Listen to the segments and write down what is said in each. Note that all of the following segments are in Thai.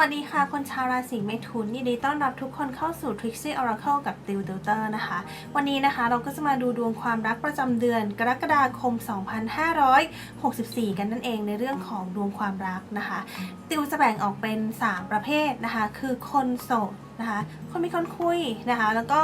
สวัสดีค่ะ คนชาวราศีเมถุนยินดีต้อนรับทุกคนเข้าสู่ Trixie Oracle กับติวติวเตอร์นะคะ วันนี้นะคะเราก็จะมาดูดวงความรักประจำเดือน กรกฎาคม 2564 กันนั่นเองในเรื่องของดวงความรักนะคะ ติวจะแบ่งออกเป็น 3 ประเภทนะคะ คือคนโสด นะคะคนมีคนคุยนะคะ แล้วก็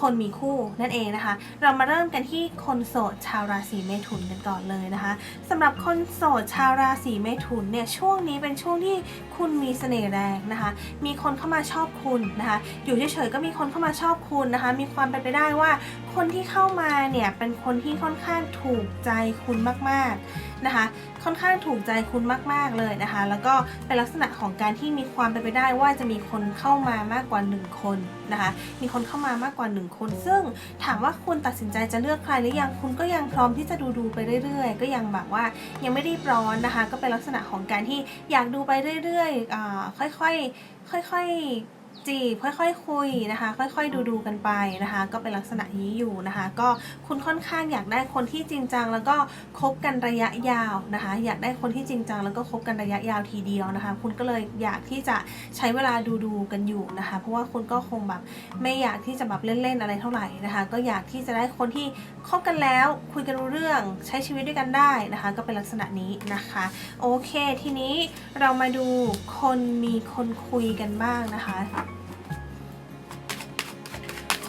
คนมีคู่นั่นเองนะคะ เรามาเริ่มกันที่คนโสดชาวราศีเมถุนกันก่อนเลยนะคะสำหรับคนโสดชาวราศีเมถุนเนี่ยช่วงนี้เป็นช่วงที่คุณมีเสน่ห์แรงนะคะ มีคนเข้ามาชอบคุณนะคะ อยู่เฉยๆก็มีคนเข้ามาชอบคุณนะคะ มีความเป็นไปได้ว่าคนที่เข้ามาเนี่ยเป็นคนที่ค่อนข้างถูกใจคุณมากๆ นะคะ ค่อนข้างถูกใจคุณมาก ๆ เลยนะคะ แล้วก็เป็นลักษณะของการที่มีความเป็นไปได้ว่าจะมีคนเข้ามามากกว่า 1 คนนะคะ มีคนเข้ามามากกว่า 1 คน ซึ่งถามว่าคุณตัดสินใจจะเลือกใครหรือยังคุณก็ยังพร้อมที่จะดูดูๆไปเรื่อย ๆ ก็ยังแบบว่ายังไม่รีบร้อนนะคะ ก็เป็นลักษณะของการที่อยากดูไปเรื่อยๆอค่อยๆค่อยๆ จีบค่อยๆคุยนะคะ ค่อยๆ ดูดูๆกันไปนะคะ ก็เป็นลักษณะนี้อยู่นะคะ ก็คุณค่อนข้างอยากได้คนที่จริงจัง แล้วก็คบกันระยะยาวนะคะ อยากได้คนที่จริงจัง แล้วก็คบกันระยะยาวทีเดียวนะคะ คุณก็เลยอยากที่จะใช้เวลาดูดูๆกันอยู่นะคะ เพราะว่าคุณก็คงแบบไม่อยากที่จะแบบเล่นๆอะไรเท่าไหร่นะคะ ก็อยากที่จะได้คนที่คบกันแล้ว คุยกันรู้เรื่องใช้ชีวิตด้วยกันได้นะคะ ก็เป็นลักษณะนี้นะคะ โอเค ทีนี้เรามาดูคนมีคนคุยกันบ้างนะคะ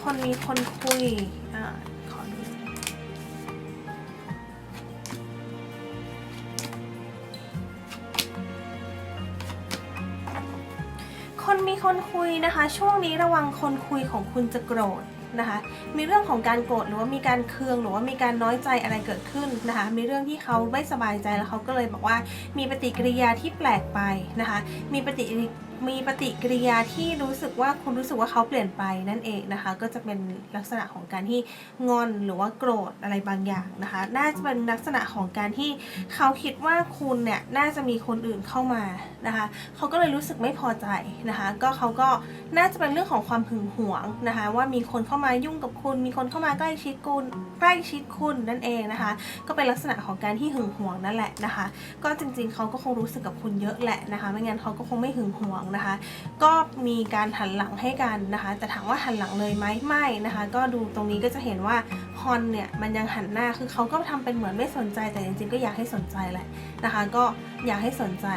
คนมีคนคุย อ่า ขอดูคนมีคนคุยนะคะ ช่วงนี้ระวังคนคุยของคุณจะโกรธนะคะ มีเรื่องของการโกรธหรือว่ามีการเคืองหรือว่ามีการน้อยใจอะไรเกิดขึ้นนะคะ มีเรื่องที่เขาไม่สบายใจแล้วเขาก็เลยบอกว่า มีปฏิกิริยาที่แปลกไปนะคะ มีปฏิ มีปฏิกิริยาที่รู้สึกว่าคุณรู้สึกว่าเขาเปลี่ยนไปนั่นเองนะคะ ก็จะเป็นลักษณะของการที่งอนหรือว่าโกรธอะไรบางอย่างนะคะ น่าจะเป็นลักษณะของการที่เขาคิดว่าคุณเนี่ยน่าจะมีคนอื่นเข้ามานะคะเขาก็เลยรู้สึกไม่พอใจนะคะ ก็เขาก็น่าจะเป็นเรื่องของความหึงหวงนะคะ ว่ามีคนเข้ามายุ่งกับคุณ มีคนเข้ามาใกล้ชิดคุณใกล้ชิดคุณนั่นเองนะคะ ก็เป็นลักษณะของการที่หึงหวงนั่นแหละนะคะ ก็จริงๆเขาก็คงรู้สึกกับคุณเยอะแหละนะคะ ไม่งั้นเขาก็คงไม่หึงหวงนะคะ ก็มีการหันหลังให้กันนะคะ แต่ถามว่าหันหลังเลยไหมไม่นะคะ ก็ดูตรงนี้ก็จะเห็นว่าฮอนเนี่ยมันยังหันหน้าคือเขาก็ทำเป็นเหมือนไม่สนใจแต่จริงๆก็อยากให้สนใจแหละนะคะ ก็อยากให้สนใจ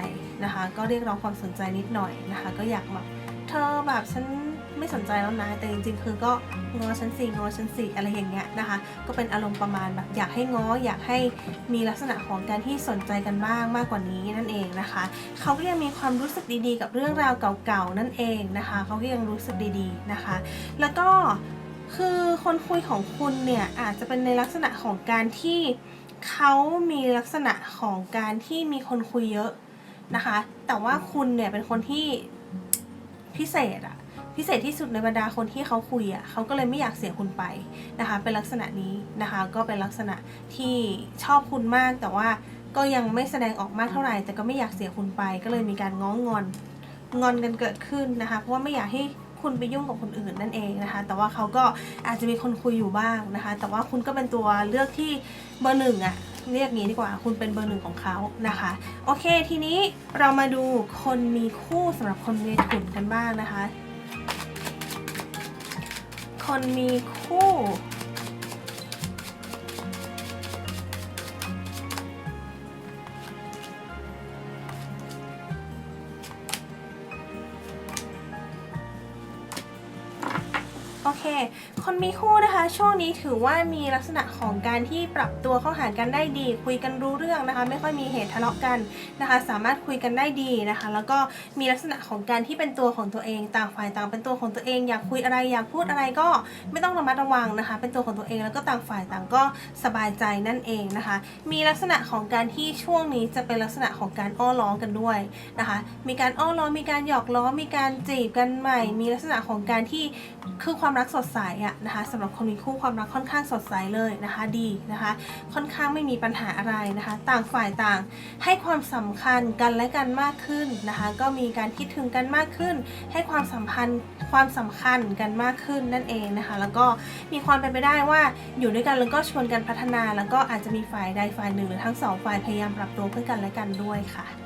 นะคะ ก็เรียกร้องความสนใจนิดหน่อยนะคะ ก็อยากแบบเธอแบบฉัน ไม่สนใจแล้วนะ แต่จริงๆ คือก็งอฉันสิงอฉันสิอะไรอย่างเงี้ยนะคะ ก็เป็นอารมณ์ประมาณแบบอยากให้ง้ออยากให้มีลักษณะของการที่สนใจกันบ้างมากกว่านี้นั่นเองนะคะ เขาก็ยังมีความรู้สึกดีๆ กับเรื่องราวเก่าๆนั่นเองนะคะ เขาก็ยังรู้สึกดีๆนะคะ แล้วก็คือคนคุยของคุณเนี่ยอาจจะเป็นในลักษณะของการที่เขามีลักษณะของการที่มีคนคุยเยอะนะคะ แต่ว่าคุณเนี่ยเป็นคนที่พิเศษอะ พิเศษที่สุดในบรรดาคนที่เขาคุยอะเขาก็เลยไม่อยากเสียคุณไปนะคะ เป็นลักษณะนี้นะคะ ก็เป็นลักษณะที่ชอบคุณมาก แต่ว่าก็ยังไม่แสดงออกมากเท่าไหร่ แต่ก็ไม่อยากเสียคุณไป ก็เลยมีการง้องอนงอนกันเกิดขึ้นนะคะ เพราะว่าไม่อยากให้คุณไปยุ่งกับคนอื่นนั่นเองนะคะ แต่ว่าเขาก็อาจจะมีคนคุยอยู่บ้างนะคะ แต่ว่าคุณก็เป็นตัวเลือกที่เบอร์หนึ่งอะเรียกงี้ดีกว่า คุณเป็นเบอร์หนึ่งของเขานะคะ โอเค ทีนี้เรามาดูคนมีคู่สำหรับคนเมถุนกันบ้างนะคะ คนมีคู่ เค คนมีคู่นะคะ ช่วงนี้ถือว่ามีลักษณะของการที่ปรับตัวเข้าหากันได้ดี คุยกันรู้เรื่องนะคะ ไม่ค่อยมีเหตุทะเลาะกันนะคะ สามารถคุยกันได้ดีนะคะ แล้วก็มีลักษณะของการที่เป็นตัวของตัวเอง ต่างฝ่ายต่างเป็นตัวของตัวเอง อยากคุยอะไรอยากพูดอะไรก็ไม่ต้องระมัดระวังนะคะ เป็นตัวของตัวเองแล้วก็ต่างฝ่ายต่างก็สบายใจนั่นเองนะคะ มีลักษณะของการที่ช่วงนี้จะเป็นลักษณะของการอ้อล้อกันด้วยนะคะ มีการอ้อล้อมีการหยอกล้อมีการจีบกันใหม่ มีลักษณะของการที่คือความรักสดใสอะนะคะสำหรับคนมีคู่ความรักค่อนข้างสดใสเลยนะคะ ดีนะคะ ค่อนข้างไม่มีปัญหาอะไรนะคะ ต่างฝ่ายต่างให้ความสำคัญกันและกันมากขึ้นนะคะ ก็มีการคิดถึงกันมากขึ้น ให้ความสัมพันธ์ความสำคัญกันมากขึ้นนั่นเองนะคะ แล้วก็มีความเป็นไปได้ว่าอยู่ด้วยกันแล้วก็ชวนกันพัฒนา แล้วก็อาจจะมีฝ่ายใดฝ่ายหนึ่งหรือทั้งสองฝ่ายพยายามปรับตัวเพื่อกันและกันด้วยค่ะ